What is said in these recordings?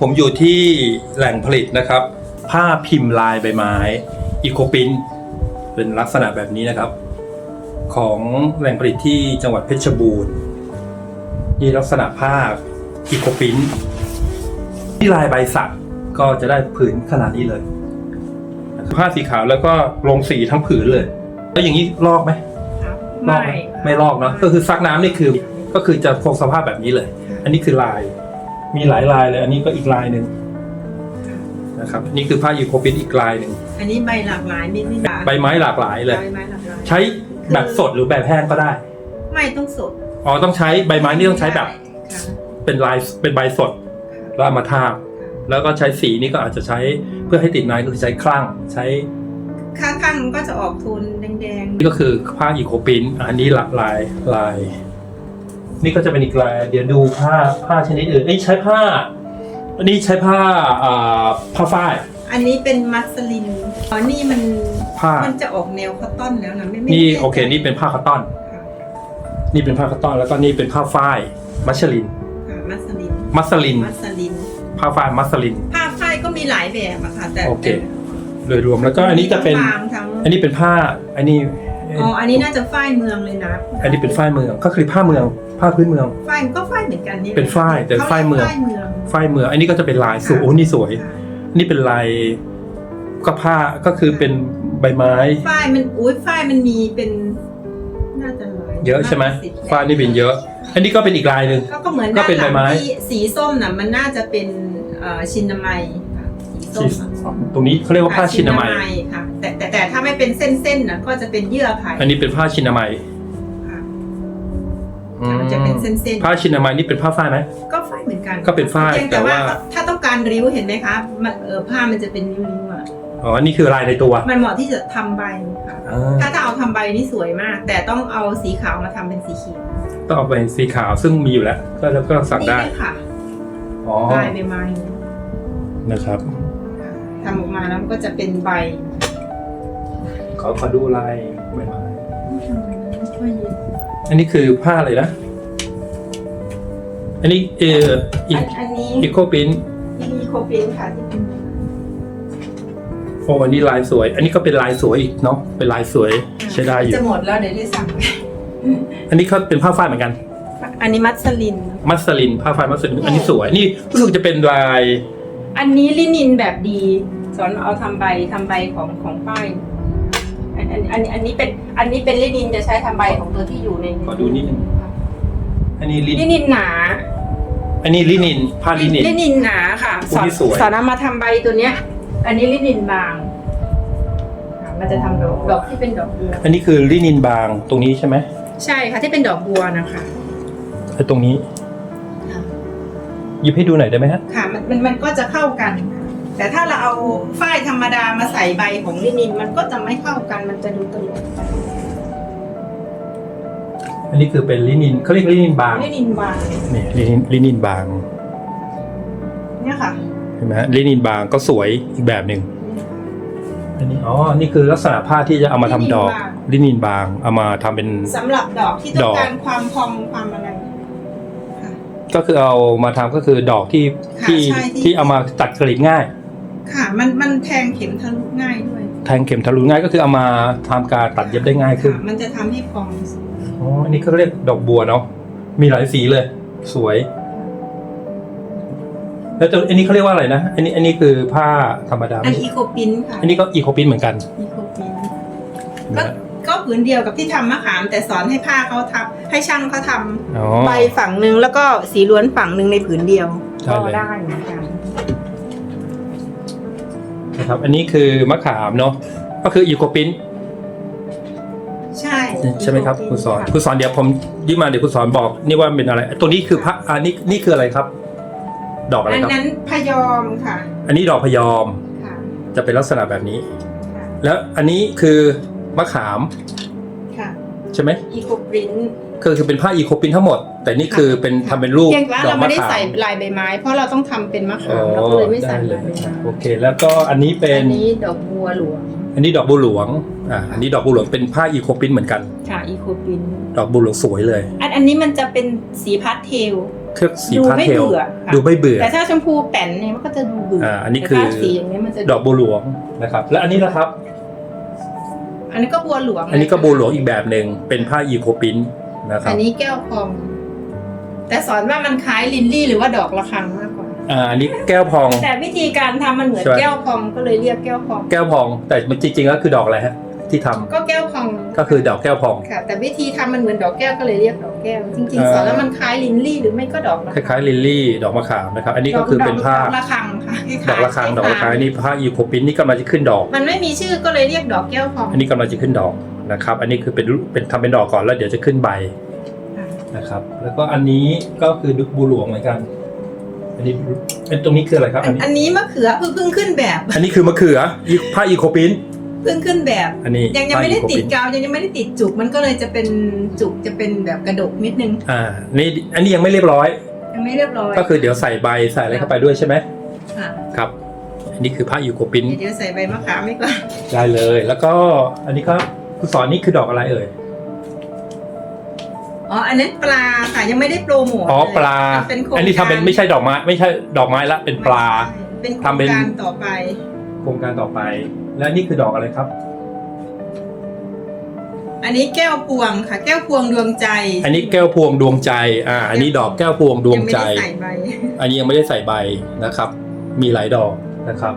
ผมอยู่ที่แหล่งผลิตนะครับ ผ้าพิมพ์ลายใบไม้อีโคปินเป็นลักษณะแบบนี้นะครับ ของแหล่งผลิตที่จังหวัดเพชรบูรณ์นี่ลักษณะผ้าอีโคปินที่ลายใบสักก็จะได้ผืนขนาดนี้เลย ผ้าสีขาวแล้วก็ลงสีทั้งผืนเลย แล้วอย่างนี้ลอกไหมครับลอไม่กไหมไม่ลอกเนาะก็คือซักน้ำนี่คือก็คือจะคงสภาพแบบนี้เลย อันนี้คือลาย มีหลายลายเลย อันนี้ก็อีกลายหนึ่งนะครับ นี่คือผ้ายูโคปินอีกลายหนึ่งอันนี้ใบหลากหลายไม่ไม่ใบไม้หลากหลายเลย ใบไม้หลากหลายใช้แบบสดหรือแบบแห้งก็ได้ ไม่ต้องสดอ๋อต้องใช้ใบไม้นี่ต้องใช้แบบ ค่ะเป็นลายเป็นใบสดแล้วเอามาทาบแล้วก็ใช้สีนี่ก็อาจจะใช้เพื่อให้ติดไม้ก็คือใช้คลั่งใช้ข้างข้างๆมันก็จะออกโทนแดงนี่ก็คือผ้าอีโคปินอันนี้หลากลายลาย นี่ก็จะเป็นอีกลายเดี๋ยวดูผ้าผ้าชนิดอื่นเอ้ยใช้ผ้า อันนี้ใช้ผ้าอ่าผ้าฝ้ายๆอันนี้เป็นมัสลินอ๋อนี่มันผ้ามั นจะออกแนวคอตตอนแล้วนะไม่ไม่นี่ไม่โอเค นี่เป็นผ้าคัตตอน ค่ะนี่เป็นผ้าคัตตอน แล้วก็นี่เป็นผ้าฝ้ายมัชลิน ค่ะมัสลินมัสลิน มัสลินผ้าฝ้ายมัสลิน ผ้าฝ้ายก็มีหลายแบบอะค่ะ แต่โอเค โดยรวมแล้วก็อันนี้จะเป็น ทั้งบางทั้งอันนี้เป็นผ้า อันนี้ อ๋ออันนี้น่าจะฝ้ายเมืองเลยนะอันนี้เป็นฝ้ายเมือง ก็คือผ้าเมือง ผ้าพื้นเมือง ฝ้ายก็ฝ้ายเหมือนกันนี่เป็นฝ้ายแต่ฝ้ายเมืองฝ้ายเมือง ฝ้ายเมือง อันนี้ก็จะเป็นลายสวยโอ้นี่สวยค่ะนี่เป็นลายก็ผ้าก็คือเป็นใบไม้ ฝ้ายมันอุ้ยฝ้ายมันมีเป็นน่าจะหลายเยอะใช่ไหมน่าจะสิบฝ้ายนี่เป็นเยอะ อันนี้ก็เป็นอีกลายหนึ่ง ก็ก็เหมือนก็เป็นใบไม้ด้าหลังที่สีส้มน่ะมันน่าจะเป็นเอ่อชินนามัยค่ะสีส้มอะตรงนี้เขาเรียกว่าผ้าชินามัย ค่ะแต่แต่แต่ถ้าไม่เป็นเส้นๆนะก็จะเป็นเยื่อไผ่อันนี้เป็นผ้าชินามัยค่ะ อืมมันจะเป็นเส้นๆผ้าชินามัยนี่เป็นผ้าฝ้ายไหมก็ฝ้ายเหมือนกันก็เป็นฝ้ายพีงแต่ว่าถ้าต้องการริ้วเห็นไหมคะมันเออผ้ามันจะเป็นริ้วๆอะอ๋อนี่คือลายในตัวมันเหมาะที่จะทำใบค่ะอ่าถ้าจะเอาทำใบนี่สวยมาก แต่ต้องเอาสีขาวมาทำเป็นสีเขียวต้องเอาไปสีขาวซึ่งมีอยู่แล้ว ก็แล้วก็สั่งนี่ได้เลยค่ะอ๋อลายใบไม้นะครับ ทำออกมาแล้วมันก็จะเป็นใบขอขอดูลายใบไม้ช่วยยืน อันนี้คือผ้าอะไรนะ อันนี้เอออีอันอันนี้อีโคปินมีโคปินค่ะที่เป็นโอ้อันนี้ลายสวย อันนี้ก็เป็นลายสวยอีกเนาะ เป็นลายสวยใช้ได้อยู่ จะหมดแล้วเดี๋ยวได้สั่ง อันนี้เขาเป็นผ้าฝ้ายเหมือนกัน อันนี้มัสลิน มัสลิน ผ้าฝ้ายมัสลิน อันนี้สวย นี่รู้สึกจะเป็นลาย อันนี้ลินินแบบดี สอนเอาทำใบทำใบของของป้าย อันอันอันอันนี้เป็นอันนี้เป็นลินินจะใช้ทำใบของตัวที่อยู่ในขอดูนิดนึงอันนี้ลินลินินหนาอันนี้ลินินผ้าลินิน ลินินหนาค่ะอุ๊ยนี่สวย สอนเอามาทำใบตัวเนี้ย อันนี้ลินินบางค่ะมันจะทำดอกดอกที่เป็นดอกบัว อันนี้คือลินินบางตรงนี้ใช่ไหมใช่ค่ะที่เป็นดอกบัวนะคะ ไอ้ตรงนี้หยิบให้ดูหน่อยได้ไหมฮะ ค่ะมันมันมันก็จะเข้ากันค่ะ แต่ถ้าเราเอาฝ้ายธรรมดามาใส่ใบของลินินมันก็จะไม่เข้ากันมันจะดูตลกไปอันนี้คือเป็นลินินเขาเรียกลินินบางลินินบางนี่ลินินลินินบางเนี่ยค่ะเห็นไหมฮะลินินบางก็สวยอีกแบบหนึ่งอันนี้อ๋อนี่คือลักษณะผ้าที่จะเอามาทำดอกลินินบางเอามาทำเป็นสำหรับดอกที่ต้อดองกการความพองความอะไรค่ะก็คือเอามาทำก็คือดอกที่ค่ะที่ใช่ที่ที่เอามาตัดกรีดง่าย ค่ะ มันมันแทงเข็มทะลุง่ายด้วยแทงเข็มทะลุง่ายก็คือเอามาทำการตัดเย็บได้ง่ายขึ้น ค่ะมันจะทำให้พองอ๋อ อันนี้เขาเรียกดอกบัวเนาะ มีหลายสีเลย สวย แล้วตัวอันนี้เขาเรียกว่าอะไรนะ อันนี้ อันนี้คือผ้าธรรมดาอันอีโคปินค่ะอันนี้ก็อีโคปินเหมือนกันอีโคปินนะก็ฮะก็ผืนเดียวกับที่ทำมะขาม แต่สอนให้ผ้าเขาทำให้ช่างเขาทำอ๋อใบฝั่งหนึ่งแล้วก็สีล้วนฝั่งหนึ่งในผืนเดียวได้ก็เลยได้เหมือนกัน นะครับ อันนี้คือมะขามเนาะก็คืออีโคปินใช่ใช่ไหมครับอีคุณโสอนคุณสอนเดี๋ยวผมยิ้มมาเดี๋ยวคุณสอนบอก นี่ว่าเป็นอะไร ตัวนี้คือพระอันนี้นี่คืออะไรครับ ดอกอะไรอันครับนั้นพยอมค่ะ อันนี้ดอกพยอมค่ะจะเป็นลักษณะแบบนี้ค่ะแล้วอันนี้คือมะขามค่ะใช่ไหมอีโคปริน คือคือเป็นผ้าอีโคปินทั้งหมด แต่นี่คือเป็นทำเป็นรูปเพียงว่าดอเรากไม่มะได้ขามใส่ลายใบไม้ เพราะเราต้องทำเป็นมะอ๋ขาอมเราก็เลยไม่ใส่ได้เลลายยใบไม้โอเค แล้วก็อันนี้เป็น อันนี้ดอกบัวหลวงอันนี้ดอกบัวหลวง อ่า อันนี้ดอกบัวหลวงเป็นผ้าอีโคปินเหมือนกัน ค่ะอีโคปริน ดอกบัวหลวงสวยเลย อันอันนี้มันจะเป็นสีพาสเทล เครื่องสีดูพาสไม่เทล เบื่อค่ะ ดูไม่เบื่อ แต่ถ้าชมพูแป้นเนี่ยมันก็จะดูเบื่ออ่าอ่าอันนี้คือสีอย่างนี้ยมันจะดอกบัวหลวงนะครับ และอันนี้นะครับ อันนี้ก็บัวหลวงอันนี้ก็บัวหลวงอีกแบบหนึ่งเป็นผ้าอีโคปิน นะครับอันนี้แก้วพอง แต่สอนว่ามันคล้ายลินลี่หรือว่าดอกระฆังมากกว่า อ่าอันนี้แก้วพอง แต่วิธีการทำมันเหมือนใช่ไหมแก้วพองก็เลยเรียกแก้วพอง แก้วพอง แต่มันจริงๆแล้วคือดอกอะไรฮะ ที่ทำก็แก้วพองก็คือดอกแก้วพอง ค่ะ แต่วิธีทำมันเหมือนดอกแก้วก็เลยเรียกดอกแก้ว จริงเอ่อๆสอนแล้วมันคล้ายลินลี่หรือไม่ก็ดอกระคล้ายๆลิลลี่ ดอกมะขามนะครับ อันนี้ก็คือเป็นผ้าดอกระฆังค่ะคดล้ายๆอกระฆังดอกระฆังอันนี้ผ้าอีโคปินนี่กำลังจะขึ้นดอก มันไม่มีชื่อก็เลยเรียกดอกแก้วพอง อันนี้กำลังจะขึ้นดอก นะครับ อันนี้คือเป็นเป็นทำเป็นดอกก่อนแล้วเดี๋ยวจะขึ้นใบค่ะนะครับ แล้วก็อันนี้ก็คือดุกบูหลวงเหมือนกัน อันนี้เป็นตรงนี้คืออะไรครับ อันนี้ อันนี้มะเขือเพิ่งเพิ่งขึ้นแบบ อันนี้คือมะเขืออีผ้าอีโคปินเพิ่งขึ้นแบบ อันนี้ยังยังผ้าไม่ได้อีโคติดปินกาวยังยังไม่ได้ติดจุก มันก็เลยจะเป็นจุกจะเป็นแบบกระดกนิดนึง อ่า นี่อันนี้ยังไม่เรียบร้อย ยังไม่เรียบร้อย ก็คือเดี๋ยวใส่ใบใส่อะไรเข้าไปด้วยใช่ไหมค่ะครับอันนี้คือผ้าอีโคปินเดี๋ยวใส่ใบมะขามไม่ก่อนได้เลย แล้วก็อันนี้ครับ คุณสอนนี่คือดอกอะไรเอ่ย อ๋อ อันนั้นปลาค่ะยังไม่ได้โปรโมทอ๋อเลยปลามันเป็นโครงอันนี้ทำเป็นการไม่ใช่ดอกไม้ ไม่ใช่ดอกไม้ละ เป็นปลา เป็นโครงทำเป็นการต่อไป โครงการต่อไป และนี่คือดอกอะไรครับ อันนี้แก้วพวงค่ะ แก้วพวงดวงใจอันนี้แก้วพวงดวงใจ อ่า อันนี้ดอกแก้วพวงดวงใจ ยังไม่ได้ใส่ใบอันนี้ยังไม่ได้ใส่ใบนะครับ มีหลายดอกนะครับ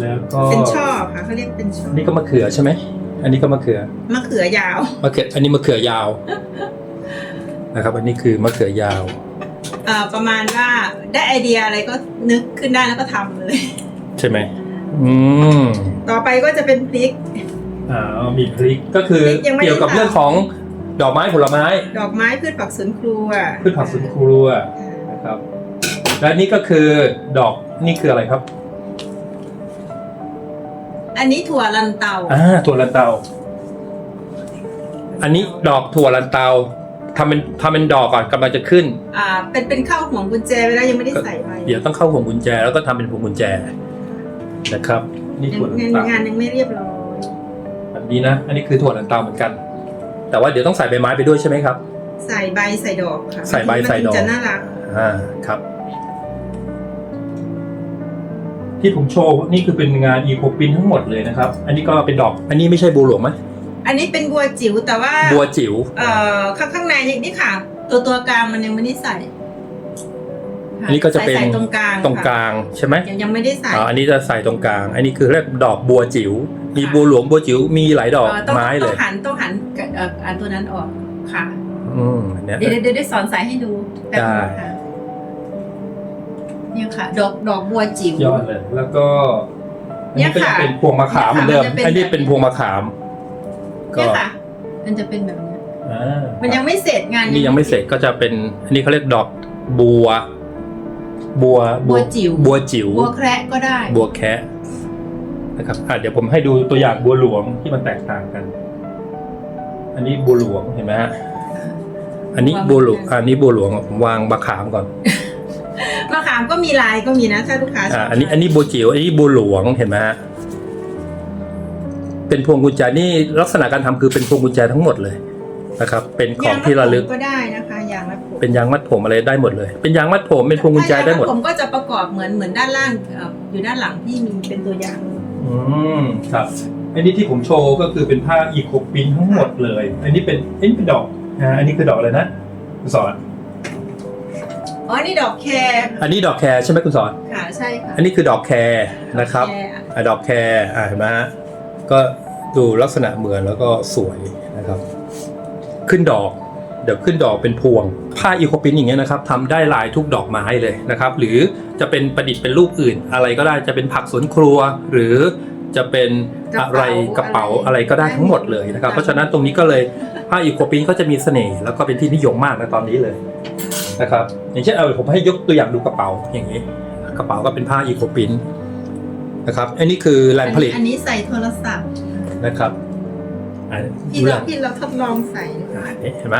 แล้วก็เป็นช่อค่ะเขาเรียกเป็นช่ออันนี้ก็มะเขือใช่ไหม อันนี้ก็มะเขือมะเขือยาวมะเขืออันนี้มะเขือยาวนะครับ อันนี้คือมะเขือยาวอ่าประมาณว่าได้ไอเดียอะไรก็นึกขึ้นได้แล้วก็ทำเลย ใช่ไหมอืมต่อไปก็จะเป็นพริก อ่ามีพริกก็คือพริกยังไม่ได้ เกี่ยวกับเรื่องของดอกไม้ผลไม้ดอกไม้พืชผักสวนครัวพืชผักสวนครัวนะครับ และนี่ก็คือดอกนี่คืออะไรครับ อันนี้ถั่วลันเตา อ่าถั่วลันเตา อันนี้ดอกถั่วลันเตาทำเป็นทำเป็นดอกก่อนกำลังจะขึ้น อ่า เป็นเป็นข้าวห่วงกุญแจไปแล้วยังไม่ได้ใส่ใบเดี๋ยวต้องเข้าพวงกุญแจแล้วก็ทำเป็นพวงกุญแจนะครับ นี่ยังถั่วลันงานเตางานยังไม่เรียบร้อยแบบนี้นะ อันนี้คือถั่วลันเตาเหมือนกัน แต่ว่าเดี๋ยวต้องใส่ใบไม้ไปด้วยใช่ไหมครับ ใส่ใบใส่ดอกค่ะใส่ใบใส่ดอกมันจะน่ารัก อ่าครับ ที่ผมโชว์นี่คือเป็นงานอีโคปินทั้งหมดเลยนะครับ อันนี้ก็เป็นดอก อันนี้ไม่ใช่บัวหลวงไหมอันนี้เป็นบัวจิ๋วแต่ว่าบัวจิ๋วเอ่อข้างข้างในนี่ค่ะ ตัวตัวกลางมันยังไม่ได้ใส่ค่อันนี้ก็จะเป็นใส่ใส่ตรงกลางตรงกค่ะลางใช่ไหมยังยังไม่ได้ใส่อ๋ออันนี้จะใส่ตรงกลาง อันนี้คือเรียกดอกบัวจิ๋วมีค่ะบัวหลวงบัวจิ๋วมีหลายดอกเอ่อต้องไม้เลต้อยงหันต้องหันกับเอ่ออันตัวนั้นออกค่ะ อืมอันเนี้ยเดี๋ยวเดี๋ยวเดี๋ยวได้สอนสายให้ดูแป๊บนึงได้ค่ะ เนี่ยค่ะ ดอกดอกบัวจิ๋ว ยอดเลย แล้วก็อันเนี่นี้ยก็จะค่ะเป็นพวงมะขามเหมือนเดิม เนี่ยค่ะอันนี้มันจะเป็นเป็นพวงมะขาม ก็เนี่ยค่ะ มันจะเป็นแบบเนี้ยอ่ามันยังไม่เสร็จงานนี่ยังไม่เสร็จก็จะเป็น อันนี้เขาเรียกดอกบัว บัวบัวจิ๋วบัวจิ๋ว บัวแคระก็ได้บัวแคะนะครับอะเดี๋ยวผมให้ดูตัวอย่างบัวหลวงที่มันแตกต่างกัน อันนี้บัวหลวงเห็นไหมฮะ อันนี้บัวหลวง อันนี้บัวหลวงผมวางมะขามก่อน มะขามก็มีลายก็มีนะถ้าลูกค้าชอ่าอบอันนี้อันนี้บัวจิ๋วอันนี้บัวหลวงเห็นไหมฮะเป็นพวงกุญแจนี่ลักษณะการทำคือเป็นพวงกุญแจทั้งหมดเลยนะครับ เป็นของที่ระลึก ยางมัดผมก็ได้นะคะยางมัดผมเป็นยางมัดผมอะไรได้หมดเลย เป็นยางมัดผมเป็นพวงกุญแจได้หมด ถ้ายางผมก็จะประกอบเหมือนเหมือนด้านล่างเอ่ออยู่ด้านหลังที่มีเป็นตัวอย่าง อืมครับอันนี้ที่ผมโชว์ก็คือเป็นผ้าอีโคปินทั้งหมดเลย อันนี้เป็นอันนี้เป็นดอกอ่าอันนี้คือดอกอะไรนะคุณสอน อ๋อ นี่ดอกแคร์อันนี้ดอกแคร์ใช่ไหมคุณสอน ค่ะ ใช่ค่ะอันนี้คือดอกแคร์นะครับดอกแร์อะดอกแคร์อ่าเห็นไหมฮะก็ดูลักษณะเหมือนแล้วก็สวยนะครับ ขึ้นดอก เดี๋ยวขึ้นดอกเป็นพวง ผ้าอีโคปินอย่างเงี้ยนะครับทำได้ลายทุกดอกไม้เลยนะครับ หรือจะเป็นประดิษฐ์เป็นรูปอื่น อะไรก็ได้จะเป็นผักสวนครัวหรือจะเป็นอะไรกระเป๋าอะไรก็ได้ทั้งหมดเลยนะครับ เพราะฉะนั้นตรงนี้ก็เลยผ้าอีโคปินก็จะมีเสน่ห์แล้วก็เป็นที่นิยมมากในตอนนี้เลย นะครับ อย่างเช่นเอาผมให้ยกตัวอย่างดูกระเป๋าอย่างนี้ กระเป๋าก็เป็นผ้าอีโคปินนะครับอันนี้คือแหล่งผลิตอันนี้ใส่โทรศัพท์นะครับอ่าที่ดูแหเราล่งที่เราทดลองใส่อ่านี่เห็นไหม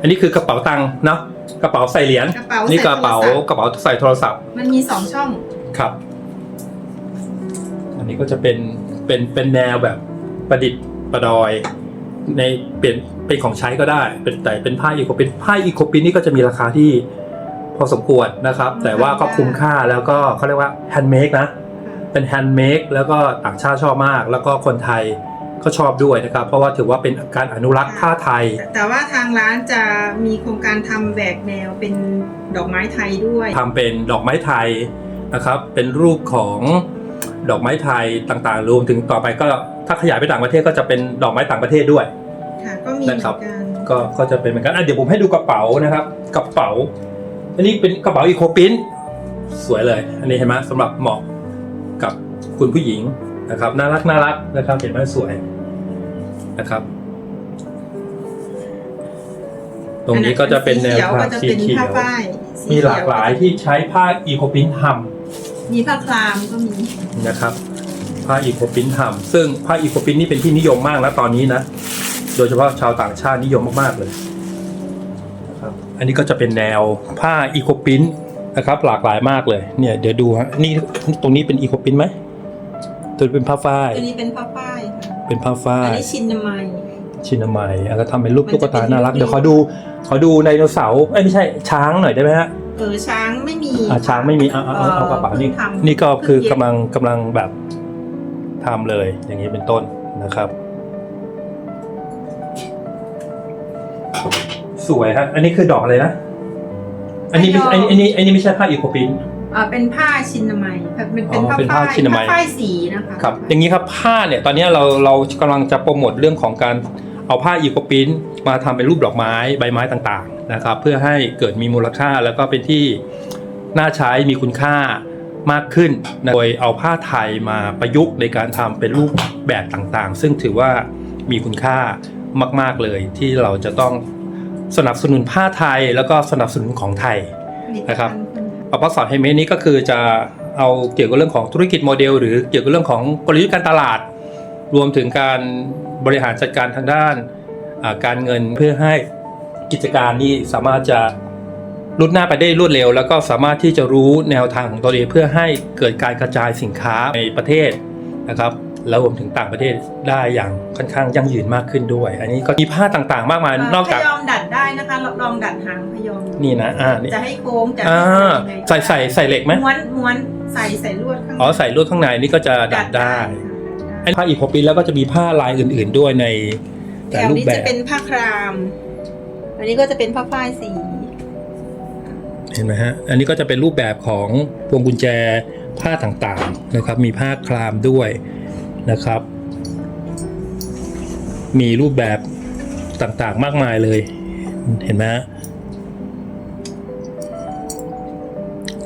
อันนี้คือกระเป๋าตังค์เนาะกระเป๋าใส่เหรียญกระเป๋านี่ใส่กระเป๋าโทศัพท์กระเป๋าใส่โทรศัพท์ มันมีสองช่องครับ อันนี้ก็จะเป็นเป็นเป็นแนวแบบประดิษฐ์ประดอย ในเปลี่ยน เป็นของใช้ก็ได้ เป็นแต่เป็นผ้าอีโคเป็นผ้าอีโคปินนี่ก็จะมีราคาที่พอสมควรนะครับ แต่ว่าก็คุ้มค่าแล้วก็เขาเรียกว่าแฮนด์เมดนะ เป็นแฮนด์เมดแล้วก็ต่างชาติชอบมาก แล้วก็คนไทยก็ชอบด้วยนะครับ เพราะว่าถือว่าเป็นการอนุรักษ์ผ้าไทย แต่ว่าทางร้านจะมีโครงการทำแหวกแนวเป็นดอกไม้ไทยด้วยทำเป็นดอกไม้ไทยนะครับ เป็นรูปของดอกไม้ไทยต่างๆ รวมถึงต่อไปก็ถ้าขยายไปต่างประเทศก็จะเป็นดอกไม้ต่างประเทศด้วย ค่ะก็มีเหมืนะอครับนกันก็ก็จะเป็นเหมือนกันอะเดี๋ยวผมให้ดูกระเป๋านะครับ กระเป๋า อันนี้เป็นกระเป๋าอีโคปินสวยเลย อันนี้เห็นไหมสำหรับเหมาะกับคุณผู้หญิงนะครับน่ารักน่ารักนะครับเห็นไหมสวยนะครับ ตรงนี้ก็จะเป็นแนวสีขียทางก็จะสีเป็นเขียผ้าวฝ้ายสีมีหลากหลายที่ใช้ผ้าอีโคปินทำ มีผ้าคลามก็มีนะครับผ้าอีโคปินทำซึ่งผ้าอีโคปินนี่เป็นที่นิยมมากนะตอนนี้นะ โดยเฉพาะชาวต่างชาตินิยมมาก ๆ เลยนะครับอันนี้ก็จะเป็นแนวผ้าอีโคปินนะครับหลากหลายมากเลยเนี่ยเดี๋ยวดูฮะนี่ตรงนี้เป็นอีโคปินไหมตัวนี้เป็นผ้าฝ้ายตัวนี้เป็นผ้าฝ้ายค่ะเป็นผ้าฝ้าอันยนี้ชินนามัย ชินามัยแล้วทำเป็นรูปมันตุ๊กจะเป็ตานน่ารักรูปเดี๋ยวขอดูขอดูไดโนเสาร์เอ้ยไม่ใช่ช้างหน่อยได้ไหมฮะเออช้างไม่มีอ่าช้างไม่มีเอาเอาเอาเอากระเป๋านี่พิ่งทำนี่ก็คือเพิ่กำงเย็บลังกำลังแบบทำเลยอย่างนี้เป็นต้นนะครับ สวยฮะอันนี้คือดอกอะไรนะ อันนี้ไม่อันนี้อันนี้อันนี้ไม่ใช่ผ้าอีโคปิน อ่าเป็นผ้าชินนามัยค่ะเป็นเป็นอ๋อผ้าเป็นผ้าฝ้ายชินนามัย ผ้าฝ้ายสีนะคะครับ อย่างนี้ครับผ้าเนี่ย ตอนนี้เราเรากำลังจะโปรโมทเรื่องของการเอาผ้าอีโคปินมาทำเป็นรูปดอกไม้ใบไม้ต่างๆนะครับ เพื่อให้เกิดมีมูลค่าแล้วก็เป็นที่น่าใช้มีคุณค่ามากขึ้นนะโดยเอาผ้าไทยมาประยุกต์ในการทำเป็นรูปแบบต่างๆ ซึ่งถือว่ามีคุณค่า มาก ๆเลย ที่เราจะต้องสนับสนุนผ้าไทยแล้วก็สนับสนุนของไทยนะครับปปสอนไฮเมนี้ก็คือจะเอาเกี่ยวกับเรื่องของธุรกิจโมเดล หรือเกี่ยวกับเรื่องของกลยุทธ์การตลาด รวมถึงการบริหารจัดการทางด้านอ่าการเงินเพื่อให้กิจการนี้สามารถจะรุดหน้าไปได้รวดเร็ว แล้วก็สามารถที่จะรู้แนวทางของตัวเองเพื่อให้เกิดการกระจายสินค้าในประเทศนะครับ แล้วรวมถึงต่างประเทศได้อย่างค่อนข้างยั่งยืนมากขึ้นด้วย อันนี้ก็มีผ้าต่างๆ มากมายนอกจากพยอมดัดได้นะคะลองดัดหางพยอมดูนี่นะอ่านี่จะให้โค้งจะอ่าให้อะไรยังไงใส่ใส่ใส่เหล็กไหมม้วนม้วนใส่ใส่ลวดข้างในอ๋อใส่ลวดข้างในนี่ก็จะดัดได้ค่ะไอ้ผ้าอีโคปินแล้วก็จะมีผ้าลายอื่น ๆด้วยในแถแต่วรูปนี้แบจะบเป็นผ้าคราม อันนี้ก็จะเป็นผ้าฝ้ายสีเห็นไหมฮะ อันนี้ก็จะเป็นรูปแบบของพวงกุญแจผ้าต่างๆนะครับ มีผ้าคลามด้วย นะครับ มีรูปแบบต่างๆมากมายเลย เห็นไหม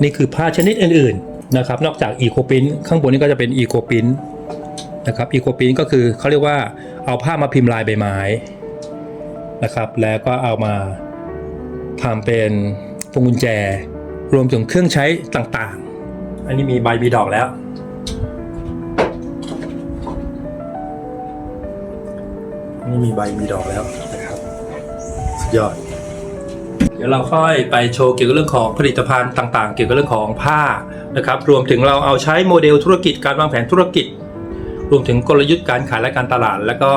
นี่คือผ้าชนิดอื่นๆนะครับ นอกจากอีโคปินข้างบนนี้ก็จะเป็นอีโคปินนะครับอีโคปินก็คือเขาเรียกว่าเอาผ้ามาพิมพ์ลายใบไม้นะครับ แล้วก็เอามาทำเป็นพวงกุญแจ รวมถึงเครื่องใช้ต่างๆ อันนี้มีใบมีดอกแล้ว นี่มีใบมีดอกแล้วนะครับ สุดยอด เดี๋ยวเราค่อยไปโชว์เกี่ยวกับเรื่องของผลิตภัณฑ์ต่างๆ เกี่ยวกับเรื่องของผ้านะครับ รวมถึงเราเอาใช้โมเดลธุรกิจการวางแผนธุรกิจ รวมถึงกลยุทธ์การขายและการตลาด แล้วก็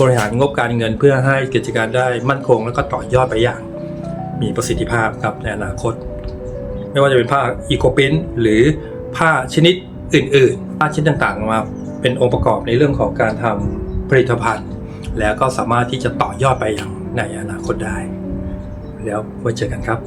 บริหารงบการเงินเพื่อให้กิจการได้มั่นคง แล้วก็ต่อยอดไปอย่าง มีประสิทธิภาพครับในอนาคต ไม่ว่าจะเป็นผ้าอีโคปินหรือผ้าชนิดอื่น ๆ ผ้าชนิดต่างๆมาเป็นองค์ประกอบในเรื่องของการทำผลิตภัณฑ์ แล้วก็สามารถที่จะต่อยอดไปอย่างในอนาคตได้ แล้วไว้เจอกันครับ